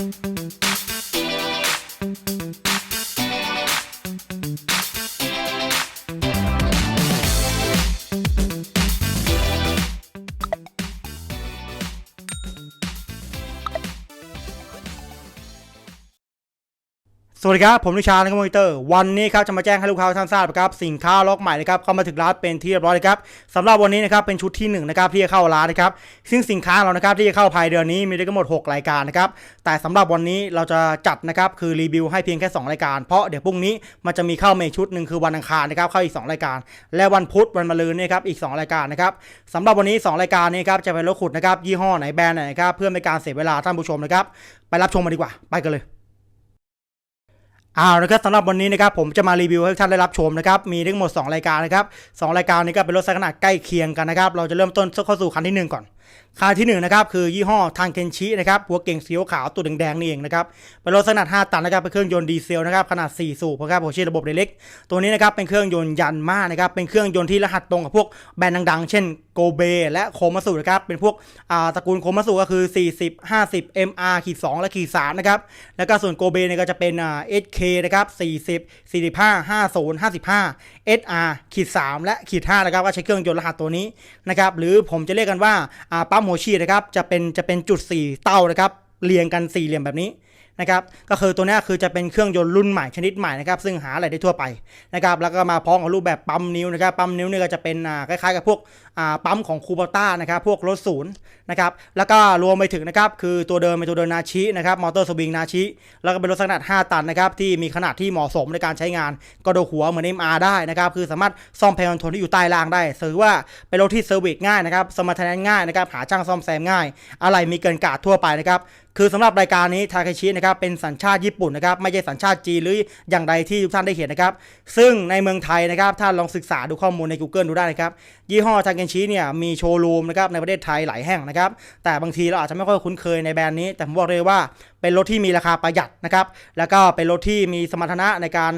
Thank you. สวัสดีครับ ผมนิชานะครับมอนิเตอร์วันนี้ครับจะมาแจ้งให้ลูกค้าท่านทราบนะครับสินค้าล็อกใหม่นะครับเข้ามาถึงร้านเป็นที่เรียบร้อยเลยครับสำหรับวันนี้นะครับเป็นชุดที่1นะครับที่จะเข้าร้านนะครับซึ่งสินค้าเรานะครับที่จะเข้าภายเดือนนี้มีด้วยกันหมด 6 รายการนะครับแต่สำหรับวันนี้เราจะจัดนะครับคือรีวิวให้เพียงแค่ 2 รายการ เพราะเดี๋ยวพรุ่งนี้มันจะมีเข้ามชุดหนึ่งคือวันอังคารนะครับเข้าอีก 2 รายการ และวันพุธวันมะรืนนี่ครับอีก 2 รายการนะครับสำหรับวันนี้ 2 รายการนี้ครับจะเป็นรถขุดนะครับยี่ห้อไหนแบรนด์ไหนครับเพื่อไม่ให้การเสียเวลาท่านผู้ชมนะครับไปรับชมมาดีกว่าไปกันเลย อานะครับสำหรับวันนี้นะครับผมจะมารีวิวให้ท่านได้รับชมนะครับมีทั้งหมด 2 รายการนะครับสองรายการนี้ก็เป็นรถไซส์ขนาดใกล้เคียงกันนะครับเราจะเริ่มต้นเข้าสู่คันที่ 1 ก่อน คันที่1นะครับคือยี่ห้อทางเคนชินะครับหัวเก่งสีขาวตัวแดงๆนี่เองนะครับเป็นรถขนาด5ตันนะครับเป็นเครื่องยนต์ดีเซลนะครับขนาด 4 สูบนะครับผมใช้ระบบเล็กตัวนี้นะครับเป็นเครื่องยนต์ยันมานะครับเป็นเครื่องยนต์ที่รหัสตรงกับพวกแบรนด์ดังๆ เช่นโกเบและโคมาสุนะครับเป็นพวกอ่าตระกูลโคมาสุก็คือ 40 50 MR ขีด2และขีด3นะครับแล้วก็ส่วนโกเบเนี่ยก็จะเป็นอ่า SK นะครับ40 45 50 55 SR ขีด3และขีด5นะครับก็ใช้เครื่องยนต์รหัสตัวนี้นะครับหรือผมจะเรียกกันว่าอ่าปั๊มหัวฉีดนะครับ จะเป็นจะเป็นจุด 4 เต้านะครับ เรียงกันสี่เหลี่ยมแบบนี้ นะครับก็คือตัวนี้คือจะเป็นเครื่องยนต์รุ่นใหม่ชนิดใหม่นะครับซึ่งหาอะไรได้ทั่วไปนะครับแล้วก็มาพร้อมกับรูปแบบปั๊มนิ้วนะครับปั๊มนิ้วเนี่ยก็จะเป็นคล้ายๆกับพวกปั๊มของคูปต้านะครับพวกรถศูนย์นะครับแล้วก็รวมไปถึงนะครับคือตัวเดิมเป็นตัวเดินนาชินะครับมอเตอร์สวิงนาชิแล้วก็เป็นรถขนาด 5 ตันนะครับที่มีขนาดที่เหมาะสมในการใช้งานกระโดดหัวเหมือน MR ได้นะครับคือสามารถซ่อมแพลคอนทรลที่อยู่ใต้รางได้ถือว่าเป็นรถที่เซอร์วิสง่ายนะครับสมรรถนะง่ายนะครับหาช่างซ่อมแซมง่าย อะไรมีเกินกาดทั่วไปนะครับคือสำหรับรายการนี้ทาเคชินะครับเป็นสัญชาติญี่ปุ่นนะครับไม่ใช่สัญชาติจีนหรืออย่างใดที่ทุกท่านได้เห็นนะครับ ซึ่งในเมืองไทยนะครับถ้าลองศึกษาดูข้อมูลใน Google ดูได้นะครับยี่ห้อทาเคชิเนี่ยมีโชว์รูมนะครับในประเทศไทยหลายแห่งนะครับแต่บางทีเราอาจจะไม่ค่อยคุ้นเคยในแบรนด์นี้ แต่ผมบอกเลยว่า เป็นรถที่มีราคาประหยัดนะครับ แล้วก็เป็นรถที่มีสมรรถนะในการ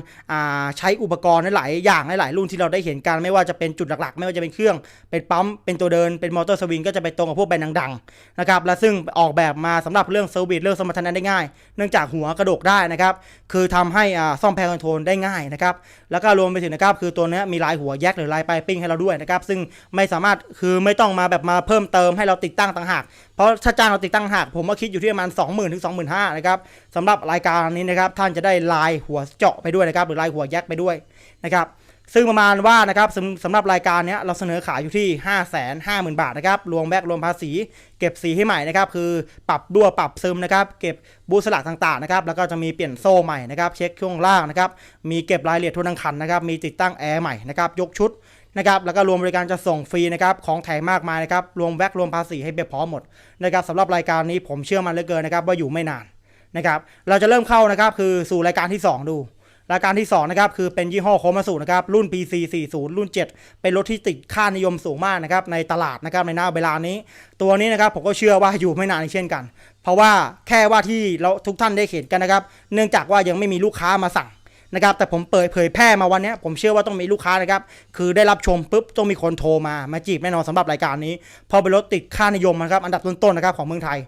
ใช้อุปกรณ์หลายอย่างหลายรุ่นที่เราได้เห็นกัน ไม่ว่าจะเป็นจุดหลักๆ ไม่ว่าจะเป็นเครื่อง เป็นปั๊ม เป็นตัวเดิน เป็นมอเตอร์สวิงก็จะไปตรงกับพวกแบรนด์ดังๆนะครับ และซึ่งออกแบบมาสำหรับเรื่องเซอร์วิสเรื่องสมรรถนะได้ง่าย เนื่องจากหัวกระดกได้นะครับ คือทำให้ซ่อมแพลคอนโทรลได้ง่ายนะครับ แล้วก็รวมไปถึงนะครับคือตัวนี้มีลายหัวแยกหรือลายปลายปิ้งให้เราด้วยนะครับ ซึ่งไม่สามารถคือไม่ต้องมาแบบมาเพิ่มเติมให้เราติดตั้งต่างหาก เพราะถ้าจ้างเราติดตั้งหากผมก็คิดอยู่ที่ประมาณ 20,000ถึง1,500นะครับสำหรับรายการนี้นะครับท่านจะได้ลายหัวเจาะไปด้วยนะครับหรือลายหัวแยกไปด้วยนะครับซึ่งประมาณว่านะครับสำสำหรับรายการนี้เราเสนอขายอยู่ที่ 5 5 0 0 0 0 บาทนะครับรวมแบกรวมภาษี เก็บสีให้ใหม่นะครับคือปรับดั้วปรับซึมนะครับเก็บบูสลักต่างๆนะครับแล้วก็จะมีเปลี่ยนโซ่ใหม่นะครับเช็คช่วงล่างนะครับมีเก็บรายละเอียดทั่วทั้งคันนะครับมีติดตั้งแอร์ใหม่นะครับยกชุด นะครับแล้วก็รวมบริการจะส่งฟรีนะครับของแถมมากมายนะครับรวมแวกรวมภาษีให้เบียบพร้อมหมดนะครับสำหรับรายการนี้ผมเชื่อมันเหลือเกินนะครับว่าอยู่ไม่นานนะครับเราจะเริ่มเข้านะครับคือสู่รายการที่ 2 ดู รายการที่2นะครับคือเป็นยี่ห้อโคมาสุนะครับรุ่น PC 40 รุ่น 7 เป็นรถที่ติดค่านิยมสูงมากนะครับในตลาดนะครับในหน้าเวลานี้ ตัวนี้นะครับผมก็เชื่อว่าอยู่ไม่นานเช่นกัน เพราะว่าแค่ว่าที่เราทุกท่านได้เห็นกันนะครับเนื่องจากว่ายังไม่มีลูกค้ามาสั่ง นะครับแต่ผมเปิดเผยแพร่มาวันนี้ผมเชื่อว่าต้องมีลูกค้านะครับคือได้รับชมปุ๊บต้องมีคนโทรมามาจีบแน่นอนสำหรับรายการนี้ พอเป็นรถติดค่านิยมนะครับอันดับต้นๆนะครับของเมืองไทย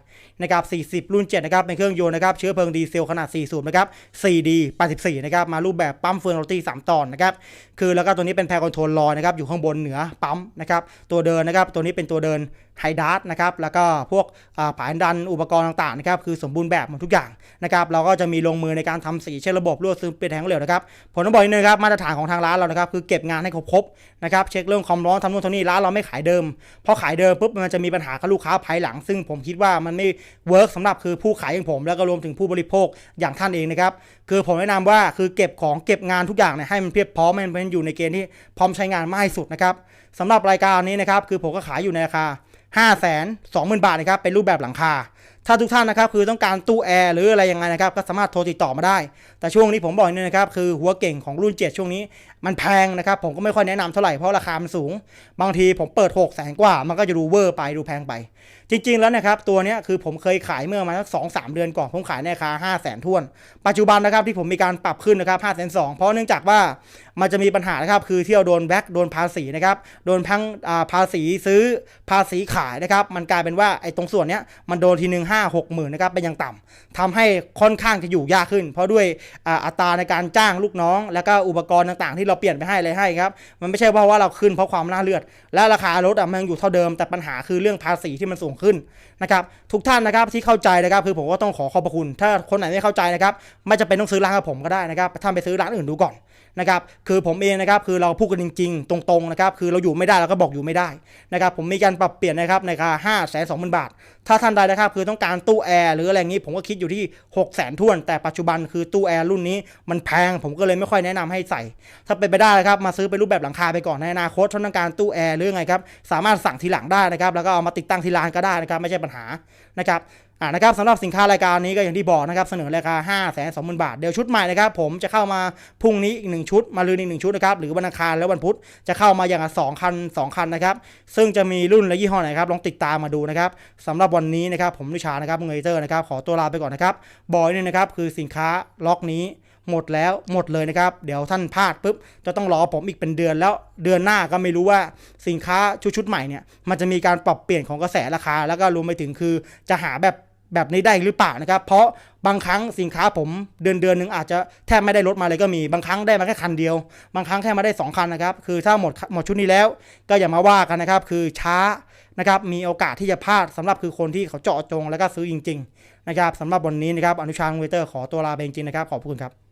นะครับ40 รุ่น7นะครับเป็นเครื่องยนต์นะครับเชื้อเพลิงดีเซลขนาด4สูบนะครับ 4D 84 นะครับมารูปแบบปั๊มเฟืองโรตี3ตอนนะครับคือแล้วก็ตัวนี้เป็นแพรคอนโทรลลอยนะครับอยู่ข้างบนเหนือปั๊มนะครับตัวเดินนะครับตัวนี้เป็นตัวเดิน ไฮดาร์ตนะครับแล้วก็พวกอ่าผายดันอุปกรณ์ต่างๆนะครับคือสมบูรณ์แบบหมดทุกอย่างนะครับเราก็จะมีลงมือในการทำสีเช่นระบบลวดซึมเป็นแทงเหลวนะครับผลต้องบอกนิดนึงครับมาตรฐานของทางร้านเรานะครับคือเก็บงานให้ครบๆนะครับเช็คเรื่องความร้อนทำนู่นทำนี่ร้านเราไม่ขายเดิมพอขายเดิมปุ๊บมันจะมีปัญหากับลูกค้าภายหลัง ซึ่งผมคิดว่ามันไม่เวิร์กสำหรับคือผู้ขายอย่างผมแล้วก็รวมถึงผู้บริโภคอย่างท่านเองนะครับคือผมแนะนำว่าคือเก็บของเก็บงานทุกอย่างเนี่ยให้มันเพียบพร้อมมันอยู่ในเกณฑ์ที่พร้อมใช้งานมากที่สุดนะครับสำหรับรายการนี้นะครับคือผมก็ขายอยู่ในราคา 5 2 0 0 0 0 บาทนะครับเป็นรูปแบบหลังคา ถ้าทุกท่านนะครับคือต้องการตู้แอร์หรืออะไรยังไงนะครับก็สามารถโทรติดต่อมาได้ แต่ช่วงนี้ผมบอกนี่นะครับคือหัวเก่งของรุ่น 7 ช่วงนี้ มันแพงนะครับผมก็ไม่ค่อยแนะนำเท่าไหร่เพราะราคามันสูง บางทีผมเปิด6 0 0 0 0 0กว่า มันก็จะดูเวอร์ไปดูแพงไป จริง ๆแล้วนะครับตัวนี้คือผมเคยขายเมื่อมาสักสองสามเดือนก่อนผมขายในราคา5 0 0 0 0 0ทวน ปัจจุบันนะครับที่ผมมีการปรับขึ้นนะครับ5 2 0 0 0เพราะเนื่องจากว่ามันจะมีปัญหานะครับคือเที่เราโดนแบ็กโดนภาษีนะครับโดนพังภาษีซื้อภาษีขายนะครับมันกลายเป็นว่าไอ้ตรงส่วนเนี้ยมันโดนทีหนึ่งห้าหกหมื่นนะครับเป็นอย่างต่ำทำให้ค่อนข้างจะอยู่ยากขึ้น เพราะด้วยอัตราในการจ้างลูกน้อง แล้วก็อุปกรณ์ต่างๆ ที่เราเปลี่ยนไปให้อะไรให้ครับมันไม่ใช่เพราะว่าเราขึ้นเพราะความน่าเลือด และราคารถอะมันยังอยู่เท่าเดิม แต่ปัญหาคือเรื่องภาษีที่มันสูงขึ้นนะครับทุกท่านนะครับที่เข้าใจนะครับคือผมก็ต้องขอขอบพระคุณ ถ้าคนไหนไม่เข้าใจนะครับไม่จะเป็นต้องซื้อร้านกับผมก็ได้นะครับท่านไปซื้อร้านอื่นดูก่อน นะครับคือผมเองนะครับคือเราพูดกันจริง ๆ ตรงๆนะครับคือเราอยู่ไม่ได้เราก็บอกอยู่ไม่ได้นะครับผมมีการปรับเปลี่ยนนะครับในราคาห้าแสนสองหมื่นบาท ถ้าท่านใดนะครับคือต้องการตู้แอร์หรืออะไรอย่างนี้ผมก็คิดอยู่ที่6 0 0 0 0 0ท้วน แต่ปัจจุบันคือตู้แอร์รุ่นนี้มันแพงผมก็เลยไม่ค่อยแนะนำให้ใส่ ถ้าเป็นไปได้นะครับมาซื้อเป็นรูปแบบหลังคาไปก่อนในอนาคตถ้าต้องการตู้แอร์หรือไงครับสามารถสั่งทีหลังได้นะครับแล้วก็เอามาติดตั้งที่ร้านก็ได้นะครับไม่ใช่ปัญหานะครับอ่านะครับสำหรับสินค้ารายการนี้ก็อย่างที่บอกนะครับเสนอราคา 5 2 0 0 0 0 บาท เดี๋ยวชุดใหม่นะครับผมจะเข้ามาพรุ่งนี้อีกหนึ่งชุด มาลืนอีกหนึ่งชุดนะครับหรือวันอังคารและวันพุธจะเข้ามาอย่างละสองคันสองคันนะครับซึ่งจะมีรุ่นและยี่ห้อไหนครับลองติดตามมาดูนะครับสำหรับวันนี้นะครับผมวิชานะครับเงยเตอร์นะครับขอตัวลาไปก่อนนะครับบอยเนี่ยนะครับคือสินค้าล็อกนี้หมดแล้วหมดเลยนะครับ เดี๋ยวท่านพลาดปุ๊บจะต้องรอผมอีกเป็นเดือนแล้วเดือนหน้าก็ไม่รู้ว่าสินค้าชุดชุดใหม่เนี่ยมันจะมีการปรับเปลี่ยนของกระแสราคา แล้วก็รวมไปถึงคือจะหาแบบ แบบนี้ได้หรือเปล่านะครับ เพราะบางครั้งสินค้าผมเดือนเดือนหนึ่งอาจจะแทบไม่ได้ลดมาเลยก็มีบางครั้งได้มาแค่คันเดียว บางครั้งแค่มาได้สองคันนะครับ คือถ้าหมดหมดชุดนี้แล้ว ก็อย่ามาว่ากันนะครับ คือช้านะครับมีโอกาสที่จะพลาดสำหรับคือคนที่เขาเจาะจงแล้วก็ซื้อจริง ๆ นะครับสำหรับวันนี้นะครับอนุชาเวเตอร์ขอตัวลาไปจริงๆนะครับขอบคุณครับ